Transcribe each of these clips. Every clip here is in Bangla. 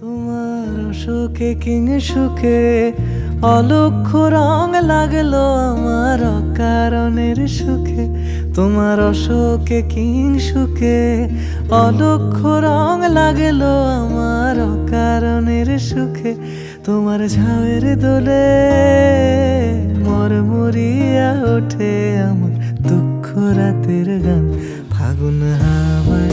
তোমার সুখে কিং সুখে, অলক্ষ রং লাগল আমার অকারণের সুখে। তোমার অশোকে কিং সুখে, অলক্ষ রং লাগল আমার অকারণের সুখে। তোমার ঝাউয়ের দোলে মরমরিয়া ওঠে আমার দুঃখ রাতের গান। ফাগুন হাওয়ায়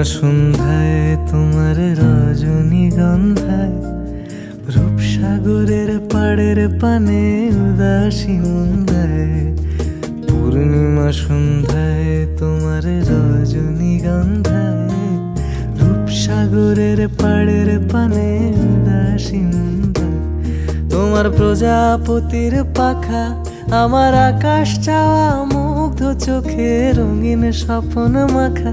পূর্ণিমা সন্ধ্যায়, তোমার রজনীগন্ধায়, রূপসাগরের পাড়ের পানে উদাসী মুন্দায় পূর্ণিমা সন্ধ্যায়, তোমার রজনীগন্ধায়, রূপসাগরের পাড়ের পানে উদাসী মুন্দায় তোমার প্রজাপতির পাখা, আমার আকাশ চাওয়া মুগ্ধ চোখে রঙিন স্বপ্ন মাখা